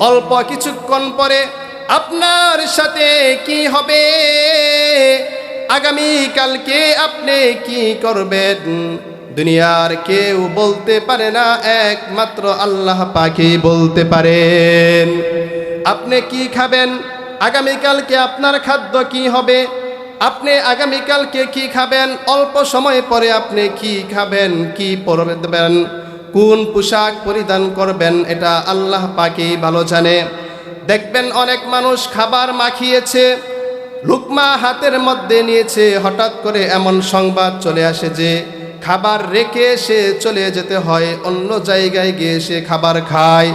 অল্প কিছুক্ষণ পরে আপনার সাথে কি হবে? আগামী কালকে আপনি কি করবেন? দুনিয়ার কেউ বলতে পারে না, একমাত্র আল্লাহ পাখি বলতে পারেন। আপনি কি খাবেন? আগামীকালকে আপনার খাদ্য কি হবে? আপনি আগামীকালকে কি খাবেন? অল্প সময় পরে আপনি কি খাবেন, কি পরবেন? কোন পোশাক পরিধান করবেন এটা আল্লাহ পাকেই ভালো জানে। দেখবেন অনেক মানুষ খাবার মাখিয়েছে, লুকমা হাতের মধ্যে নিয়েছে, হঠাৎ করে এমন সংবাদ চলে আসে যে খাবার রেখে সে চলে যেতে হয়, অন্য জায়গায় গিয়ে সে খাবার খায়।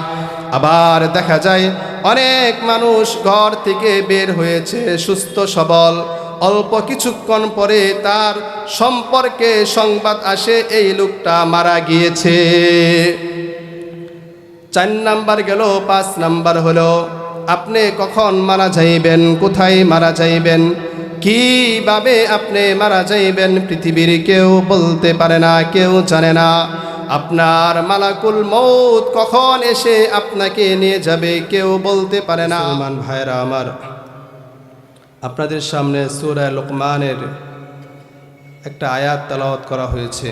আবার দেখা যায় অনেক মানুষ ঘর থেকে বের হয়েছে, সুস্থ সবল। অল্প কিছুক্ষণ পরে তার সম্পর্কে সংবাদ আসে, এই লোকটা মারা গিয়েছে। চার নাম্বার গেল, পাঁচ নাম্বার হলো, আপনি কখন মারা যাইবেন, কোথায় মারা যাইবেন, কীভাবে আপনি মারা যাইবেন, পৃথিবীর কেউ বলতে পারে না, কেউ জানে না। আপনার মালাকুল মৌত কখন এসে আপনাকে নিয়ে যাবে, কেউ বলতে পারে না। মান ভাইরা আমার আপনাদের সামনে সুরা লোকমানের একটা আয়াত তালাওয়াত করা হয়েছে।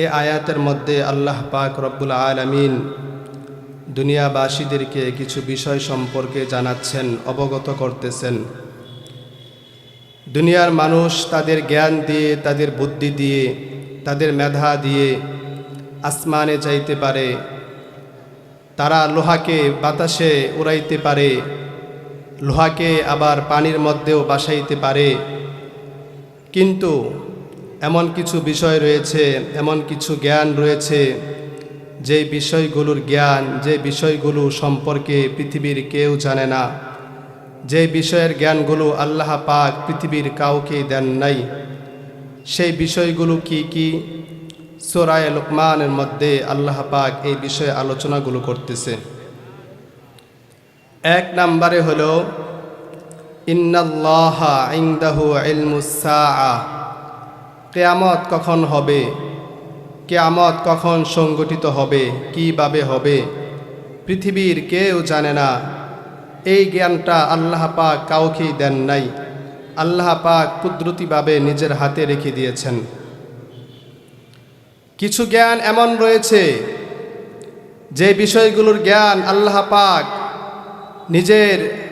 এই আয়াতের মধ্যে আল্লাহ পাক রব্বুল আলমিন দুনিয়াবাসীদেরকে কিছু বিষয় সম্পর্কে জানাচ্ছেন, অবগত করতেছেন। দুনিয়ার মানুষ তাদের জ্ঞান দিয়ে, তাদের বুদ্ধি দিয়ে, তাদের মেধা দিয়ে আসমানে যাইতে পারে, তারা লোহাকে বাতাসে উড়াইতে পারে লোহাকে আবার পানির মধ্যেও বাসাইতে পারে। কিন্তু এমন কিছু বিষয় রয়েছে, এমন কিছু জ্ঞান রয়েছে যে বিষয়গুলোর জ্ঞান যে বিষয়গুলো সম্পর্কে পৃথিবীর কেউ জানে না। যে বিষয়ের জ্ঞানগুলো আল্লাহ পাক পৃথিবীর কাউকে দেন নাই, সেই বিষয়গুলো কি কি? সোরায় লোকমানের মধ্যে আল্লাহ পাক এই বিষয়ে আলোচনাগুলো করতেছে। এক নম্বরে হলো ইন্দাহু কেয়ামত কখন হবে? কেয়ামত কখন সংগঠিত হবে? কীভাবে হবে? পৃথিবীর কেউ জানে না। এই জ্ঞানটা আল্লাহ পাক কাউকেই দেন নাই। আল্লাহ পাক কুদরতিভাবে নিজের হাতে রেখে দিয়েছেন। কিছু জ্ঞান এমন রয়েছে, যে বিষয়গুলোর জ্ঞান আল্লাহ পাক নিজের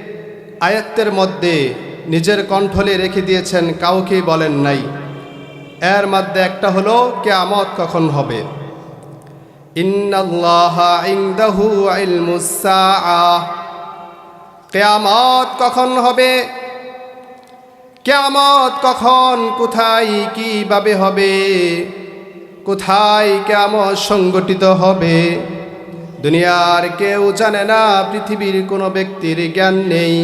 আয়ত্তের মধ্যে নিজের কণ্ঠলে রেখে দিয়েছেন, কাউকেই বলেন নাই। এর মধ্যে একটা হলো, কেয়ামত কখন হবে? কেয়ামত কখন হবে? কেয়ামত কখন, কোথায়, কীভাবে হবে? কোথায় কেয়ামত সংগঠিত হবে? দুনিয়ার কেউ জানে না, পৃথিবীর কোনো ব্যক্তির জ্ঞান নেই।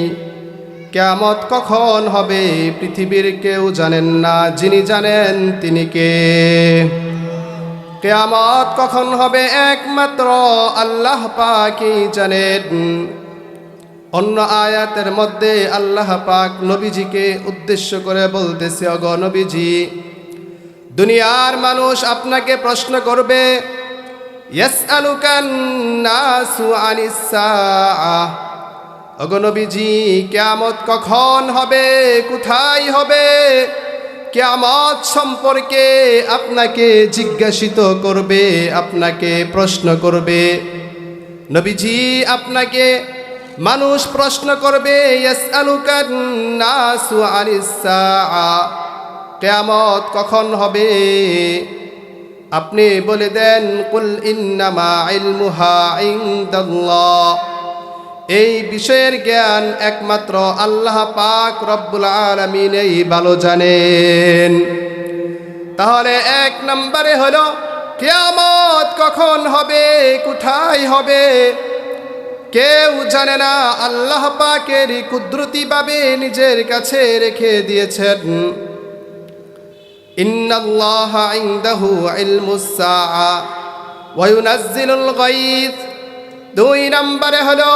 কেয়ামত কখন হবে, পৃথিবীর কেউ জানেন না, যিনি জানেন তিনি কে। কেয়ামত কখন হবে, একমাত্র আল্লাহ পাকই জানেন। অন্য আয়াতের মধ্যে আল্লাহ পাক নবীজিকে উদ্দেশ্য করে বলতেছে, অগ নবীজি, দুনিয়ার মানুষ আপনাকে প্রশ্ন করবে ইয়াসআলুকান নাসু আনিস সাআহ অগনবীজি কেয়ামত কখন হবে? কোথায় হবে? কেয়ামত সম্পর্কে আপনাকে জিজ্ঞাসিত করবে, আপনাকে প্রশ্ন করবে। নবীজি, আপনাকে মানুষ প্রশ্ন করবে কেয়ামত কখন হবে? আপনি বলে দেন, কুল ইন্নামা ইলমুহা ইনদাল্লাহ। এই বিষয়ের জ্ঞান একমাত্র আল্লাহ পাক রব্বুল আলমিন এই ভালো জানেন। তাহলে এক নম্বরে হলো, কেয়ামত কখন হবে, কোথায় হবে? কেউ জানে না, আল্লাহ পাকের কুদরতিভাবে নিজের কাছে রেখে দিয়েছেন। ইন্নাল্লাহ ইনদাহু ইলমুস সাআ ওয়া ইউনাজ্জিলুল গায়থ। দুই নম্বরে হলো,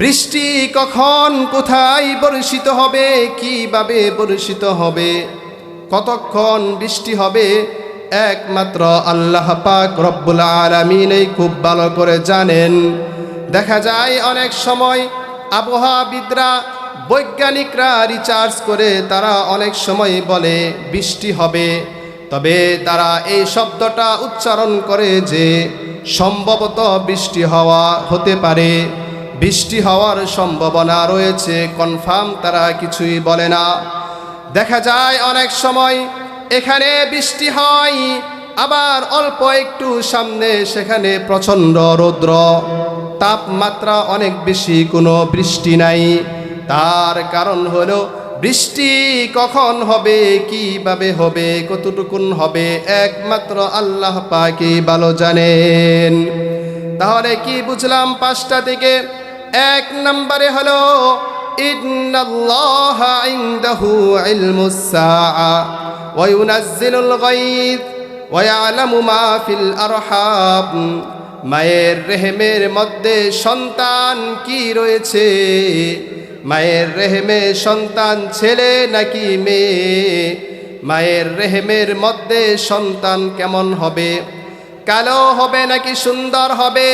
বৃষ্টি কখন কোথায় বর্ষিত হবে, কীভাবে বর্ষিত হবে, কতক্ষণ বৃষ্টি হবে, একমাত্র আল্লাহ পাক রব্বুল আলমিনেই খুব ভালো করে জানেন। দেখা যায় অনেক সময় আবহাওয়াবিদরা বৈজ্ঞানিকরা রিচার্জ করে তারা অনেক সময় বলে বৃষ্টি হবে। তবে তারা এই শব্দটা উচ্চারণ করে যে সম্ভবত বৃষ্টি হওয়া হতে পারে। বৃষ্টি হওয়ার সম্ভাবনা রয়েছে কনফার্ম তারা কিছুই বলে না। দেখা যায় অনেক সময় এখানে বৃষ্টি হয়, আবার অল্প একটু সামনে সেখানে প্রচণ্ড রৌদ্র। তাপমাত্রা অনেক বেশি, কোনো বৃষ্টি নাই। তার কারণ হলো, বৃষ্টি কখন হবে, কীভাবে হবে, কতটুকুন হবে, একমাত্র আল্লাহ পাকি ভালো জানেন। তাহলে কি বুঝলাম পাঁচটা থেকে এক নম্বরে হলো মায়ের রেহেমের মধ্যে সন্তান কি রয়েছে? মায়ের রেহেমে সন্তান ছেলে নাকি মেয়ে? মায়ের রেহেমের মধ্যে সন্তান কেমন হবে? কালো হবে নাকি সুন্দর হবে?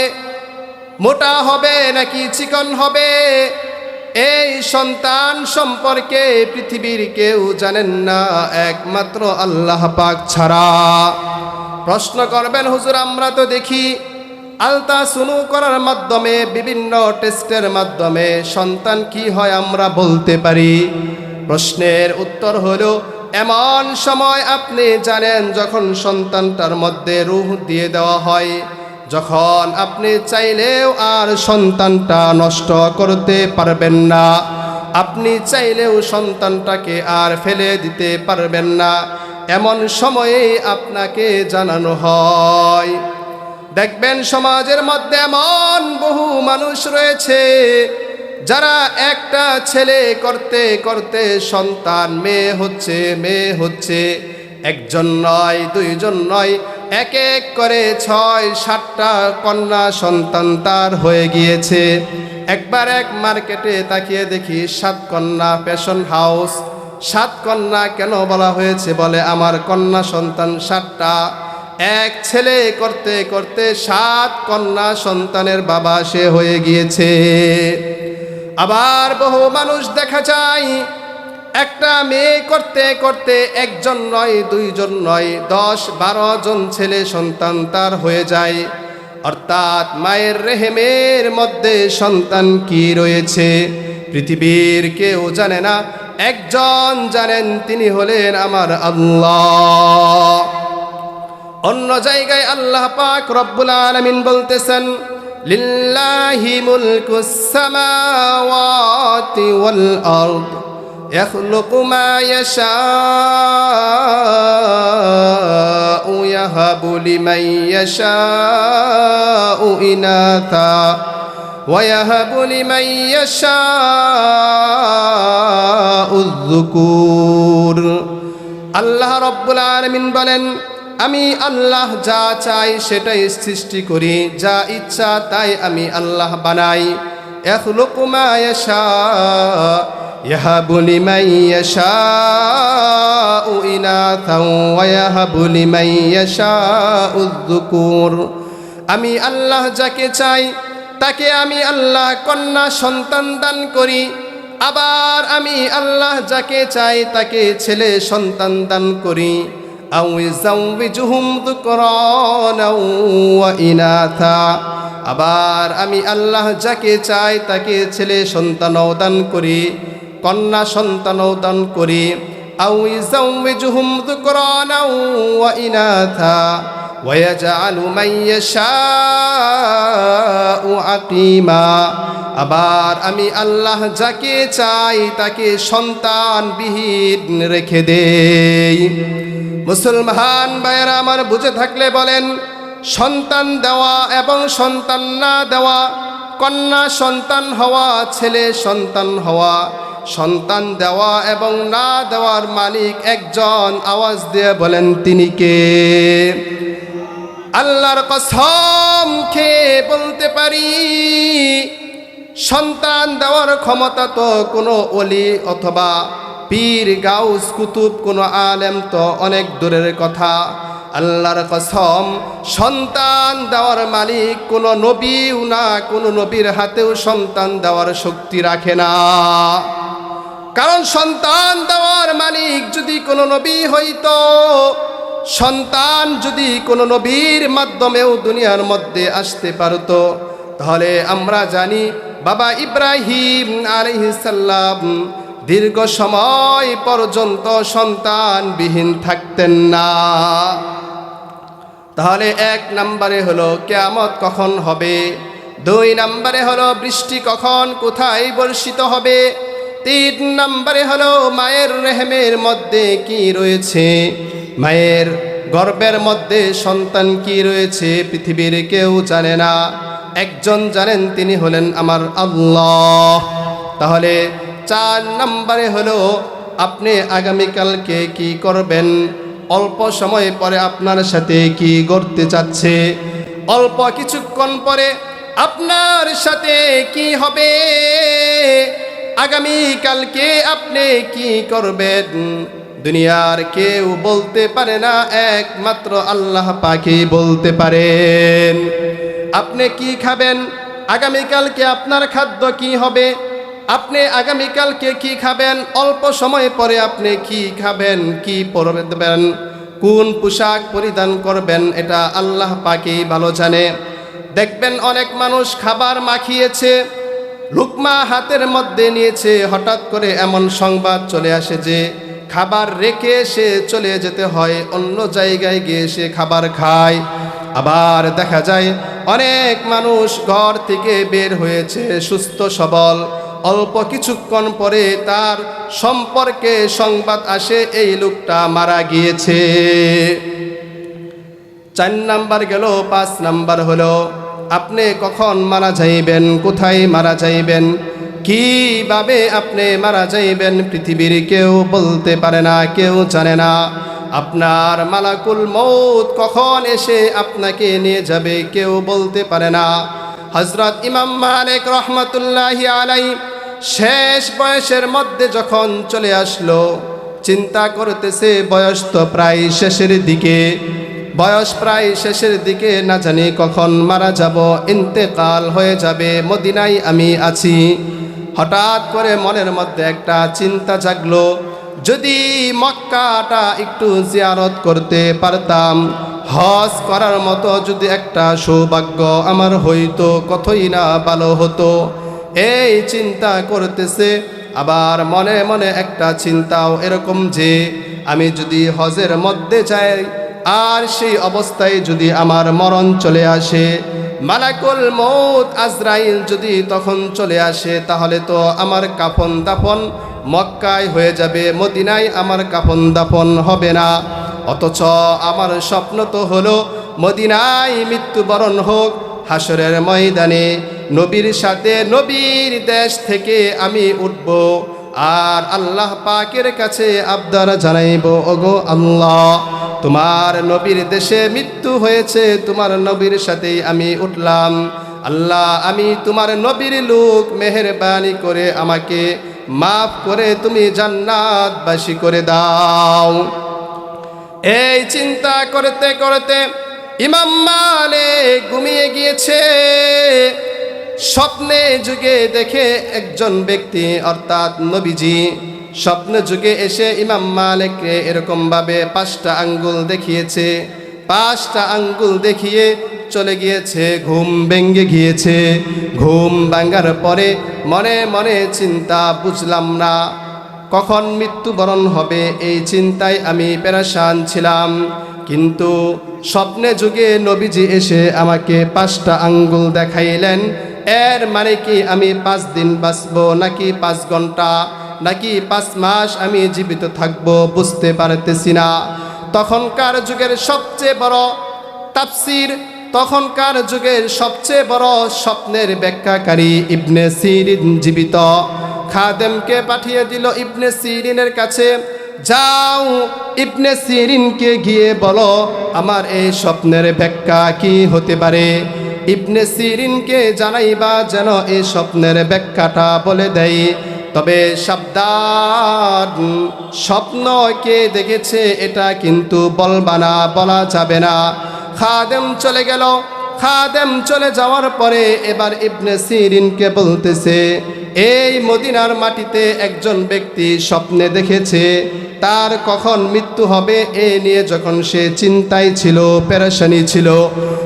মোটা হবে নাকি চিকন হবে? এই সন্তান সম্পর্কে পৃথিবীর কেউ জানেন না, একমাত্র আল্লাহ পাক ছাড়া। প্রশ্ন করবেন, হুজুর, আমরা তো দেখি আলতা সুনু করার মাধ্যমে, বিভিন্ন টেস্টের মাধ্যমে সন্তান কি হয় আমরা বলতে পারি? প্রশ্নের উত্তর হলো, এমন সময় আপনি জানেন যখন সন্তানটার মধ্যে রুহ দিয়ে দেওয়া হয়, যখন আপনি চাইলেও আর সন্তানটা নষ্ট করতে পারবেন না। আপনি চাইলেও সন্তানটাকে আর ফেলে দিতে পারবেন না। এমন সময়ে আপনাকে জানানো হয় দেখবেন সমাজের মধ্যে এমন বহু মানুষ রয়েছে, যারা একটা ছেলে করতে করতে সন্তান, মেয়ে হচ্ছে মেয়ে হচ্ছে, একজন নয়, দুইজন নয়, এক এক করে ছয়, সাতটা কন্যা সন্তান তার হয়ে গিয়েছে। একবার এক মার্কেটে তাকিয়ে দেখি সাত কন্যা ফ্যাশন হাউস। সাত কন্যা কেন বলা হয়েছে বলে? আমার কন্যা সন্তান সাতটা। এক ছেলে করতে করতে সাত কন্যা সন্তানের বাবা সে হয়ে গিয়েছে। আবার বহু মানুষ দেখা যায়, একটা মেয়ে করতে করতে একজন নয়, দুইজন নয়, দশ, বারো জন ছেলে সন্তান তার হয়ে যায়। অর্থাৎ মায়ের রেহেমের মধ্যে সন্তান কি রয়েছে? পৃথিবীর কেউ জানে না। একজন জানেন, তিনি হলেন আমার আল্লাহ। অন্য জায়গায় আল্লাহ পাক রব্বুল আলামিন বলতেছেন লিল্লাহি মুলকুস সামাওয়াতি ওয়াল আরদ يخلق ما يشاء يهب لمن يشاء إناثا ويهب لمن يشاء الذكور আল্লাহ রব্বুল আলমিন বলেন আমি আল্লাহ যা চাই সেটাই সৃষ্টি করি, যা ইচ্ছা তাই আমি আল্লাহ বানাই। আমি আল্লাহ যাকে চাই, তাকে আমি আল্লাহ কন্যা সন্তান দান করি। আবার আমি আল্লাহ যাকে চাই, তাকে ছেলে সন্তান দান করি। আও يزوجهم ذكرانا وإناثا আবার আমি আল্লাহ যাকে চাই তাকে ছেলে সন্তানও দান করি, কন্যা সন্তানও দান করি। আও ইজাউবিজুহুম যুকরানা ওয়া ইনাথা ويجعل من يشاء عقيما আবার আমি আল্লাহ যাকে চাই তাকে সন্তানবিহীন রেখে দেই মুসলমান ভাইয়েরা আমার বুঝে থাকলে বলেন সন্তান দেওয়া এবং সন্তান না দেওয়া কন্যা সন্তান হওয়া ছেলে সন্তান হওয়া সন্তান দেওয়া এবং না দেওয়ার মালিক একজন। আওয়াজ দিয়ে বলেন, তিনি কে? আল্লাহর কসম খেয়ে বলতে পারি, সন্তান দেওয়ার ক্ষমতা তো কোনো অলি অথবা পীর, গাউস, কুতুব কোনো আলেম তো অনেক দূরের কথা। আল্লাহর কসম, সন্তান দেওয়ার মালিক কোনো নবীও না, কোনো নবীর হাতেও সন্তান দেওয়ার শক্তি রাখে না। কারণ সন্তান দেওয়ার মালিক যদি কোনো নবী হইতো, সন্তান যদি কোনো নবীর মাধ্যমেও দুনিয়ার মধ্যে আসতে পারতো, তাহলে আমরা জানি বাবা ইব্রাহিম আলহিসাল্লাম দীর্ঘ সময় পর্যন্ত সন্তানবিহীন থাকতেন না। তাহলে এক নম্বরে হলো কেয়ামত কখন হবে? দুই নম্বরে হলো বৃষ্টি কখন, কোথায় বর্ষিত হবে? তিন নম্বরে হলো মায়ের রেহেমের মধ্যে কি রয়েছে? মায়ের গর্বের মধ্যে সন্তান কি রয়েছে? পৃথিবীর কেউ জানে না। একজন জানেন, তিনি হলেন আমার আল্লাহ। তাহলে চার নম্বরে হলো আপনি আগামীকালকে কি করবেন? অল্প সময় পরে আপনার সাথে কি করতে চাচ্ছে? অল্প কিছুক্ষণ পরে আপনার সাথে কি হবে? আগামীকালকে আপনি কি করবেন? দুনিয়ার কেউ বলতে পারে না, একমাত্র আল্লাহ পাখি বলতে পারেন। আপনি কি খাবেন? আগামীকালকে আপনার খাদ্য কি হবে? আপনি আগামীকালকে কি খাবেন? অল্প সময় পরে আপনি কি খাবেন? কি পরবেন? কোন পোশাক পরিধান করবেন? এটা আল্লাহ পাকেই ভালো জানে। দেখবেন অনেক মানুষ খাবার মাখিয়েছে, লুকমা হাতের মধ্যে নিয়েছে, হঠাৎ করে এমন সংবাদ চলে আসে যে, খাবার রেখে সে চলে যেতে হয়, অন্য জায়গায় গিয়ে সে খাবার খায়। আবার দেখা যায়, অনেক মানুষ ঘর থেকে বের হয়েছে, সুস্থ সবল। অল্প কিছুক্ষণ পরে তার সম্পর্কে সংবাদ আসে, এই লোকটা মারা গিয়েছে। চার নাম্বার গেল, পাঁচ নাম্বার হলো, আপনি কখন মারা যাইবেন, কোথায় মারা যাইবেন, কীভাবে আপনি মারা যাইবেন, পৃথিবীর কেউ বলতে পারে না, কেউ জানে না। আপনার মালাকুল মৌত কখন এসে আপনাকে নিয়ে যাবে, কেউ বলতে পারে না। হজরত ইমাম মালিক রহমতুল্লাহ আলাই শেষ বয়সের মধ্যে যখন চলে আসলো, চিন্তা করতেছে বয়স তো প্রায় শেষের দিকে। বয়স প্রায় শেষের দিকে, না জানি কখন মারা যাব, ইন্তেকাল হয়ে যাবে, মদিনায় আমি আছি। হঠাৎ করে মনের মধ্যে একটা চিন্তা জাগলো, যদি মক্কাটা একটু জিয়ারত করতে পারতাম, হজ করার মতো যদি একটা সৌভাগ্য আমার হইতো, কতই না ভালো হতো। এই চিন্তা করতেছে, আবার মনে মনে একটা চিন্তাও এরকম যে, আমি যদি হজের মধ্যে যাই, আর সেই অবস্থায় যদি আমার মরণ চলে আসে, মালাকুল মৌত আজরাইল যদি তখন চলে আসে, তাহলে তো আমার কাফন দাফন মক্কায় হয়ে যাবে, মদিনায় আমার কাফন দাফন হবে না। অথচ আমার স্বপ্ন তো হলো, মদিনায় মৃত্যুবরণ হোক হাসরের ময়দানে নবীর সাথে নবীর দেশ থেকে আমি উঠব, আর আল্লাহ পাকের কাছে আবদার জানাইব, ওগো আল্লাহ। তোমার নবীর দেশে মৃত্যু হয়েছে, তোমার নবীর সাথেই আমি উঠলাম। আল্লাহ, আমি তোমার নবীর লোক, মেহরবানি করে আমাকে মাফ করে তুমি জান্নাতবাসী করে দাও। এই চিন্তা করতে করতে ইমাম মালে ঘুমিয়ে গিয়েছে। স্বপ্নে যুগে দেখে একজন ব্যক্তি, অর্থাৎ নবীজি, স্বপ্ন যুগে এসে ইমাম মালিককে এরকমভাবে পাঁচটা আঙ্গুল দেখিয়েছে, পাঁচটা আঙ্গুল দেখিয়ে চলে গিয়েছে, ঘুম ভেঙ্গে গিয়েছে। ঘুম ভাঙ্গার পরে মনে মনে চিন্তা, বুঝলাম না, কখন মৃত্যুবরণ হবে, এই চিন্তায় আমি পেরেশান ছিলাম। কিন্তু স্বপ্নে যুগে নবীজি এসে আমাকে পাঁচটা আঙ্গুল দেখাইলেন এর মানে কি আমি পাঁচ দিন বাঁচব, নাকি পাঁচ ঘণ্টা, নাকি পাঁচ মাস আমি জীবিত থাকব বুঝতে পারতেছি না। তখনকার যুগের সবচেয়ে বড় তাফসির, তখনকার যুগের সবচেয়ে বড় স্বপ্নের ব্যাখ্যাকারী ইবনে সিরিন জীবিত। খাদেমকে পাঠিয়ে দিল ইবনে সিরিনের কাছে, যাও ইবনে সিরিনকে গিয়ে বলো, আমার এই স্বপ্নের ব্যাখ্যা কি হতে পারে? ইবনে সিরিনকে জানাইবা যেন এই স্বপ্নের ব্যাখ্যাটা বলে দেয় তবে সাবধান, স্বপ্ন কে দেখেছে এটা কিন্তু বলবা না, বলা যাবে না। খাদেম চলে গেল। খাদেম চলে যাওয়ার পরে এবার ইবনে সিরিনকে বলতেছে এই মদিনার মাটিতে একজন ব্যক্তি স্বপ্নে দেখেছে, তার কখন মৃত্যু হবে এ নিয়ে যখন সে চিন্তায় ছিল, পেরেশানি ছিল,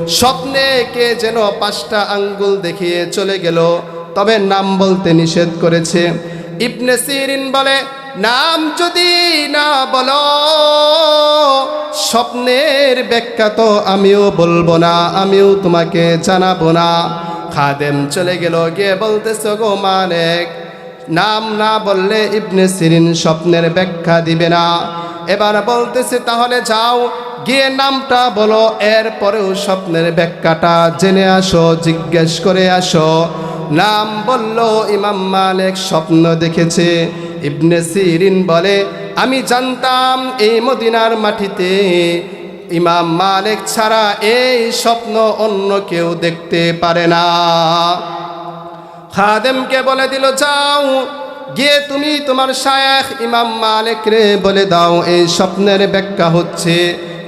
স্বপ্নে কে যেন পাঁচটা আঙ্গুল দেখিয়ে চলে গেল, তবে নাম বলতে নিষেধ করেছে। ইবনে সিরিন বলে নাম যদি না বলো, স্বপ্নের ব্যাখ্যা তো আমিও বলব না, আমিও তোমাকে জানাব না। খাদেম চলে গেল, গিয়ে বলতেছে, গো মালিক, নাম না বললে ইবনে সিরিন স্বপ্নের ব্যাখ্যা দিবে না। এবার বলতেছে, তাহলে যাও, গিয়ে নামটা বলো, এরপরেও স্বপ্নের ব্যাখ্যাটা জেনে আসো, জিজ্ঞেস করে আসো। নাম বলল, ইমাম মালিক স্বপ্ন দেখেছে ইবনে সিরিন বলে, আমি জানতাম এই মদিনার মাটিতে ইমাম মালিক ছাড়া এই স্বপ্ন অন্য কেউ দেখতে পারে না। খাদেমকে বলে দিল, যাও, গিয়ে তুমি তোমার শায়েখ ইমাম মালিক রে বলে দাও, এই স্বপ্নের ব্যাখ্যা হচ্ছে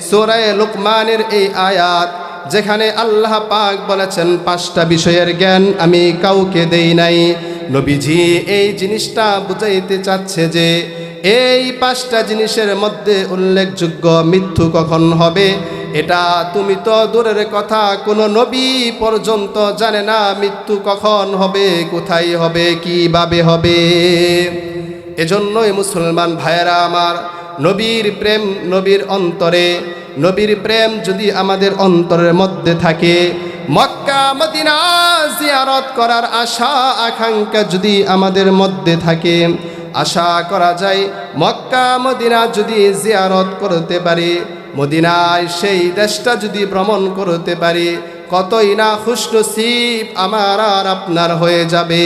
সোরায় লুকমানের এই আয়াত। যেখানে আল্লাহ পাক বলেছেন, পাঁচটা বিষয়ের জ্ঞান আমি কাউকে দেই নাই। নবীজি এই জিনিসটা বুঝাইতে চাচ্ছে যে, এই পাঁচটা জিনিসের মধ্যে উল্লেখযোগ্য মৃত্যু কখন হবে, এটা তুমি তো দূরের কথা, কোনো নবী পর্যন্ত জানে না মৃত্যু কখন হবে, কোথায় হবে, কীভাবে হবে। এজন্যই মুসলমান ভাইয়েরা আমার, নবীর প্রেম, নবীর অন্তরে নবীর প্রেম যদি আমাদের অন্তরের মধ্যে থাকে, মক্কা, মদিনা জিয়ারত করার আশা, আকাঙ্ক্ষা যদি আমাদের মধ্যে থাকে, আশা করা যায় মক্কা, মদিনা যদি জিয়ারত করতে পারি, মদিনায় সেই দেশটা যদি ভ্রমণ করতে পারি, কতই না খুশনসিব আমার আর আপনার হয়ে যাবে।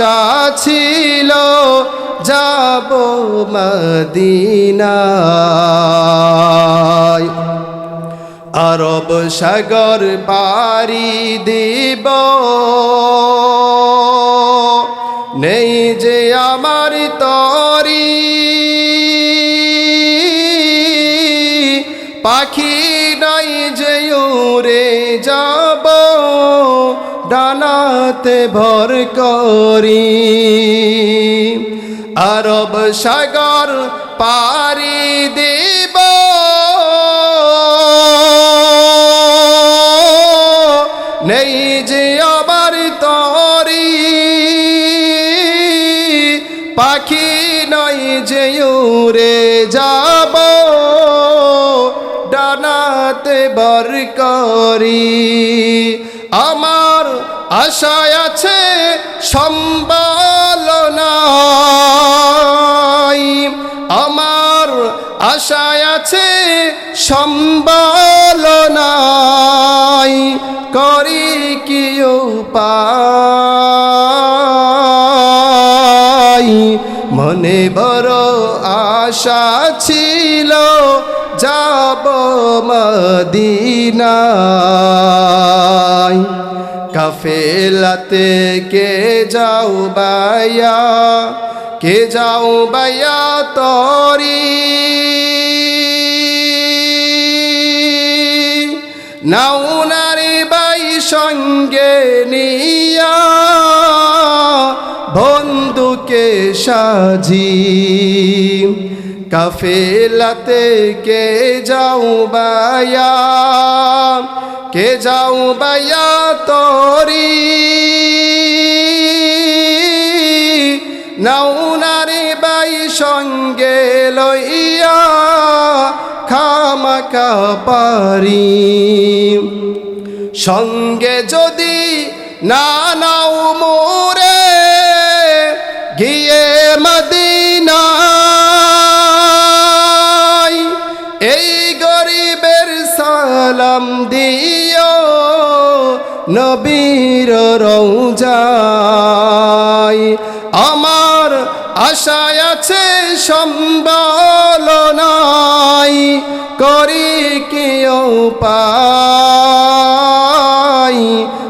আশা ছিল, যাব মদিনায়। আরব সাগর পারি দিব। নেই যে আমার তরি। পাখি নাই যে উড়ে যাব ডানাতে ভর করি। আরব সাগর পারি দিব। নেই যে আবার তরি। পাখি নাই যে উড়ে যাব আশায় আছে সম্বলনাই আমার আশায় আছে সম্বলনাই করি কি উপায়? মনে বড় আশা ছিল, যাব মদিনায়। কাফেলাতে কে যাও বাইয়া কে যাও বাইয়া তরি। নাউনারে বাই সঙ্গে নিয়া বন্ধুকে সাজি। কাফেলাতে কে যাও বায়া কে যাও বায়া তরি। নাউনারে বাই সঙ্গে লইয়া খামাকা পারি। সঙ্গে যদি না নাও মোরে, গিয়ে মদিনায় সালাম দিও নবীর রৌজায় আমার আশায় আছে সম্বল নাই, করি কেউ পাই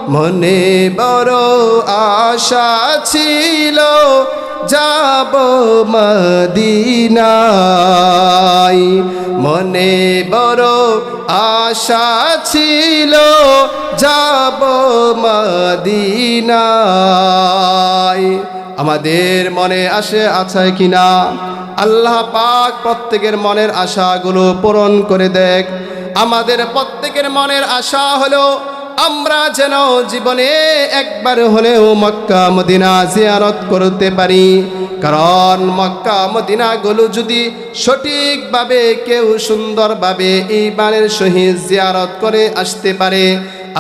মনে বড় আশা ছিল যাব মদিনায়। মনে বড় আশা ছিল যাব মদিনায়। আমাদের মনে আসে আছে কিনা? আল্লাহ পাক প্রত্যেকের মনের আশাগুলো পূরণ করে দেখ। আমাদের প্রত্যেকের মনের আশা হলো আমরা যেন জীবনে একবার হলেও মক্কা, মদিনা জিয়ারত করতে পারি। কারণ মক্কা মদিনাগুলো যদি সঠিকভাবে, কেউ সুন্দরভাবে এই বানের সহিত জিয়ারত করে আসতে পারে,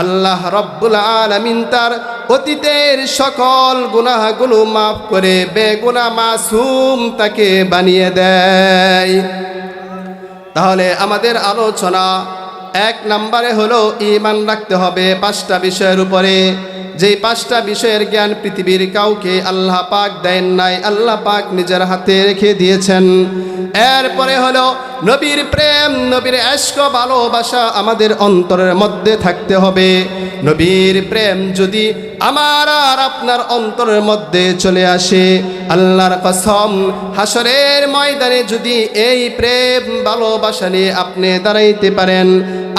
আল্লাহ রব্বুল আলমিন তার অতীতের সকল গুনাহগুলো মাফ করে বেগুনা মাসুম তাকে বানিয়ে দেয়। তাহলে আমাদের আলোচনা এক নম্বরে হলো ইমান রাখতে হবে পাঁচটা বিষয়ের উপরে। যেই পাঁচটা বিষয়ের জ্ঞান পৃথিবীর কাউকে আল্লাহ পাক দেন নাই, আল্লাহ পাক নিজের হাতে রেখে দিয়েছেন। এরপরে হলো নবীর প্রেম, নবীর এশক ভালোবাসা আমাদের অন্তরের মধ্যে থাকতে হবে। নবীর প্রেম যদি আমার আর আপনার অন্তরের মধ্যে চলে আসে, আল্লাহর কসম হাসরের ময়দানে যদি এই প্রেম ভালোবাসা নিয়ে আপনি দাঁড়াইতে পারেন,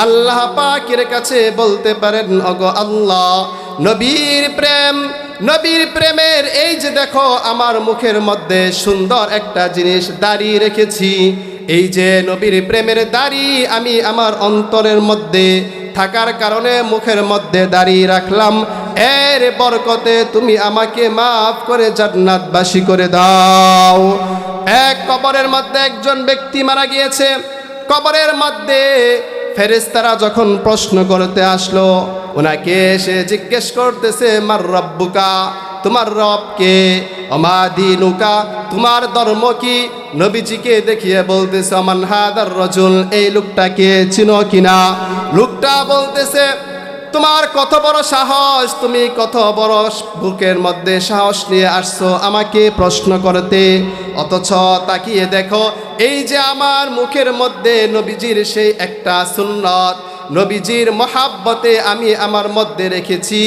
আল্লাহ পাকের কাছে বলতে পারেন অগ আল্লাহ নবীর প্রেম, নবীর প্রেমের এই যে দেখো, আমার মুখের মধ্যে সুন্দর একটা জিনিস দাঁড়িয়ে রেখেছি। এই যে নবীর প্রেমের দাড়ি আমি আমার অন্তরের মধ্যে থাকার কারণে মুখের মধ্যে দাঁড়িয়ে রাখলাম। এর বরকতে তুমি আমাকে মাফ করে জান্নাতবাসী করে দাও। এক কবরের মধ্যে একজন ব্যক্তি মারা গিয়েছে। কবরের মধ্যে ফেরেস্তারা যখন প্রশ্ন করতে আসলো ওনাকে এসে জিজ্ঞেস করতেছে, মার রব্বুকা, তোমার রবকে অমাদিনুকা তোমার ধর্ম কি? নবীজিকে দেখিয়ে বলতেছে, অমান হাদার রজুল, এই লোকটাকে চিনো কিনা লোকটা বলতেছে, তোমার কত বড় সাহস, তুমি কত বড় বুকের মধ্যে সাহস নিয়ে আসছো আমাকে প্রশ্ন করতে, অথচ তাকিয়ে দেখো এই যে আমার মুখের মধ্যে নবীজির সেই একটা সুন্নত, নবীজির মহাব্বতে আমি আমার মধ্যে রেখেছি।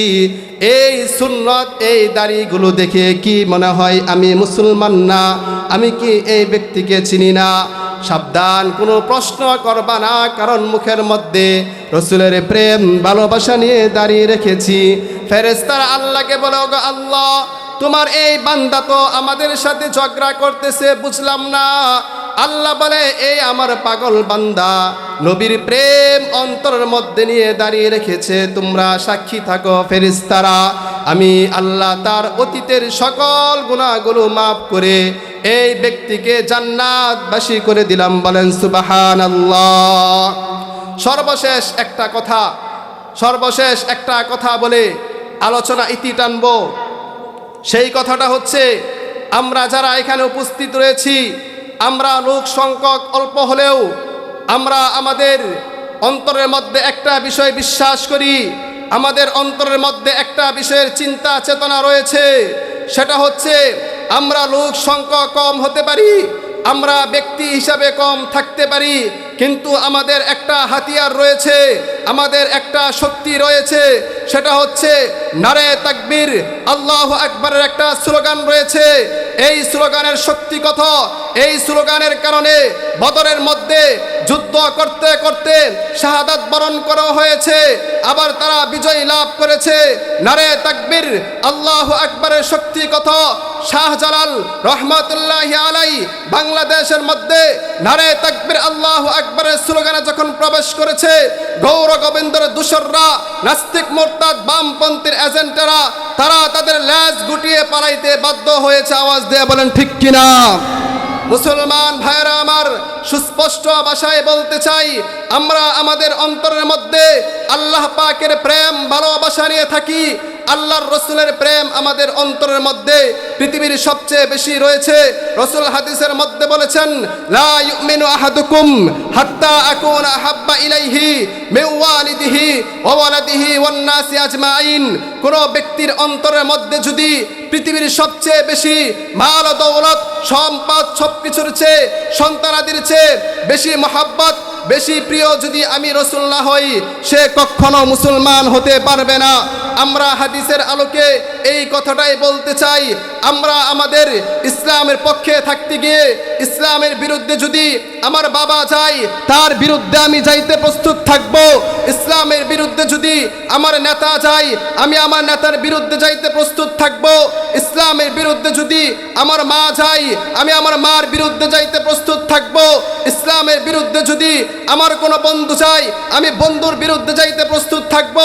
এই সুন্নত, এই দাড়িগুলো দেখে কি মনে হয় আমি মুসলমান না? আমি কি এই ব্যক্তিকে চিনি না? সাবধান, কোনো প্রশ্ন করবা না, কারণ মুখের মধ্যে রসুলের প্রেম, ভালোবাসা নিয়ে দাঁড়িয়ে রেখেছি। ফেরেস্তার আল্লাহকে বলে আল্লাহ তোমার এই বান্দা তো আমাদের সাথে ঝগড়া করতেছে, বুঝলাম না। আল্লাহ বলে, এই আমার পাগল বান্দা, নবীর প্রেম অন্তরের মধ্যে নিয়ে দাঁড়িয়ে রেখেছে, তোমরা সাক্ষী থাকো ফেরিস্তারা আমি আল্লাহ তার অতীতের সকল গুণাগুলো মাফ করে এই ব্যক্তিকে জান্নাতবাসী করে দিলাম। বলেন সুবাহান আল্লাহ সর্বশেষ একটা কথা, সর্বশেষ একটা কথা বলে আলোচনা ইতি টানবো। সেই কথাটা হচ্ছে, আমরা যারা এখানে উপস্থিত রয়েছি, আমরা লোক সংখ্যক অল্প হলেও, আমরা আমাদের অন্তরের মধ্যে একটা বিষয় বিশ্বাস করি, আমাদের অন্তরের মধ্যে একটা বিষয়ের চিন্তা চেতনা রয়েছে, সেটা হচ্ছে, আমরা লোক সংখ্যা কম হতে পারি আমরা ব্যক্তি হিসাবে কম থাকতে পারি, কিন্তু আমাদের একটা হাতিয়ার রয়েছে, আমাদের একটা শক্তি রয়েছে, সেটা হচ্ছে নারে তাকবীর, আল্লাহ আকবরের একটা স্লোগান রয়েছে। এই স্লোগানের শক্তি কথা এই স্লোগানের কারণে বদরের মধ্যে যুদ্ধ করতে করতে শাহাদাত বরণ করা হয়েছে। আবার তারা বিজয় লাভ করেছে। নারে তাকবীর, আল্লাহ আকবরের শক্তি কত? শাহজালাল রহমতুল্লাহ আলাই বাংলাদেশের মধ্যে নারে তাকবীর, আল্লাহ আকবরের স্লোগানে যখন প্রবেশ করেছে, গৌর গোবিন্দর দূষররা নাস্তিক মোরতাদ বামপন্থীর এজেন্টেরা, তারা তাদের ল্যাজ গুটিয়ে পালাইতে বাধ্য হয়েছে। আওয়াজ দিয়ে বলেন, ঠিক কিনা? মুসলমান ভাইরা আমার সুস্পষ্ট ভাষায় বলতে চাই, আমরা আমাদের অন্তরের মধ্যে আল্লাহ পাকের প্রেম, ভালোবাসা নিয়ে থাকি। আল্লাহর রসুলের প্রেম আমাদের অন্তরের মধ্যে পৃথিবীর সবচেয়ে বেশি রয়েছে। রসুল হাদিসের মধ্যে বলেছেন, লা ইউমিনু আহাদুকুম হাত্তা আকুনা আহাব্বা ইলাইহি ওয়া ওয়ালাদিহি ওয়ান নাসি আজমাইন। কোন ব্যক্তির অন্তরের মধ্যে যদি পৃথিবীর সবচেয়ে বেশি মাল দৌলত, সম্পদ সবকিছুর চেয়ে, সন্তানাদির চেয়ে বেশি মহাব্বত বেশি প্রিয় যদি আমি রসুল্লাহ হই, সে কখনো মুসলমান হতে পারবে না। আমরা হাদিসের আলোকে এই কথাটাই বলতে চাই, আমরা আমাদের ইসলামের পক্ষে থাকতে গিয়ে ইসলামের বিরুদ্ধে যদি আমার বাবা যায়, তার বিরুদ্ধে আমি যাইতে প্রস্তুত থাকব। ইসলামের বিরুদ্ধে যদি আমার নেতা যায়, আমি আমার নেতার বিরুদ্ধে যাইতে প্রস্তুত থাকব। ইসলামের বিরুদ্ধে যদি আমার মা যায়, আমি আমার মার বিরুদ্ধে যাইতে প্রস্তুত থাকব। ইসলামের বিরুদ্ধে যদি আমার কোনো বন্ধু চাই আমি বন্ধুর বিরুদ্ধে যাইতে প্রস্তুত থাকব।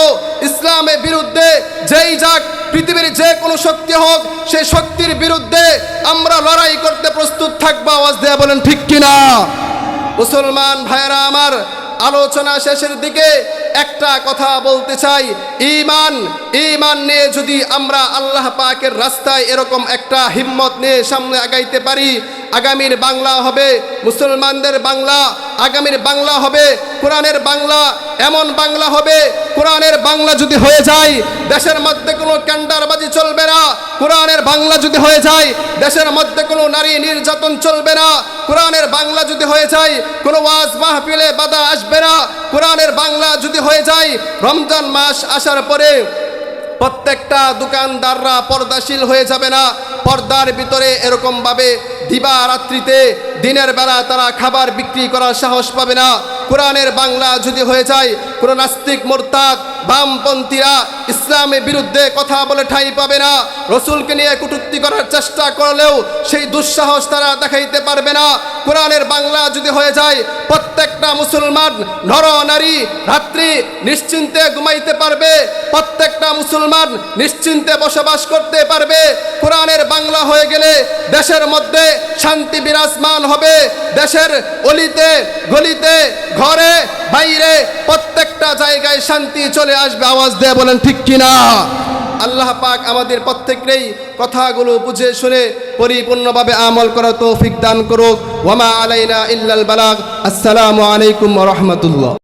ইসলামের বিরুদ্ধে যেই যাক, পৃথিবীর যে কোনো শক্তি হোক সেই শক্তির বিরুদ্ধে আমরা লড়াই করতে প্রস্তুত থাকব। আওয়াজ দেয়া বলেন, ঠিক কিনা? মুসলমান ভাইয়েরা, আমার আলোচনা শেষের দিকে একটা কথা বলতে চাই। ইমান ইমান নিয়ে যদি আমরা আল্লাহ পাকের রাস্তায় এরকম একটা হিম্মত নিয়ে সামনে আগাইতে পারি আগামীর বাংলা হবে। মুসলমানদের বাংলা আগামীর বাংলা হবে। কোরআনের বাংলা এমন বাংলা হবে। কোরআনের বাংলা যদি হয়ে যায়, দেশের মধ্যে কোনো ক্যান্ডারবাজি চলবে না। কোরআনের বাংলা যদি হয়ে যায়, দেশের মধ্যে কোনো নারী নির্যাতন চলবে না। কোরআনের বাংলা যদি হয়ে যায়, কোনো ওয়াজ মাহফিলে বাধা আসবে না। কোরআনের বাংলা যদি হয়ে যায়, রমজান মাস আসার পরে প্রত্যেকটা দোকানদাররা পর্দাশীল হয়ে যাবে না। পর্দার ভিতরে এরকমভাবে দিবা রাত্রিতে দিনের বেলা তারা খাবার বিক্রি করার সাহস পাবে না। কোরআনের বাংলা যদি হয়ে যায়, কোনো নাস্তিক, মোরতাদ, বামপন্থীরা ইসলামের বিরুদ্ধে কথা বলে ঠাঁই পাবে না। রসুলকে নিয়ে কটূক্তি করার চেষ্টা করলেও সেই দুঃসাহস তারা দেখাইতে পারবে না। কোরআনের বাংলা যদি হয়ে যায়, প্রত্যেকটা মুসলমান নর, নারী, রাত্রি নিশ্চিন্তে ঘুমাইতে পারবে। প্রত্যেকটা মুসলমান নিশ্চিন্তে বসবাস করতে পারবে। কোরআনের বাংলা হয়ে গেলে দেশের মধ্যে শান্তি বিরাজমান হবে দেশের অলিতে, গলিতে, ঘরে, বাইরে, প্রত্যেকটা জায়গায় শান্তি চলে আসবে। আওয়াজ দেয়া বলেন, ঠিক কিনা? আল্লাহ পাক আমাদের প্রত্যেকেই কথাগুলো বুঝে শুনে পরিপূর্ণভাবে আমল করা তৌফিক দান করুক। ওয়ামা আলাইনা ইল্লাল বালাগ। আসসালামু আলাইকুম রহমতুল্লাহ।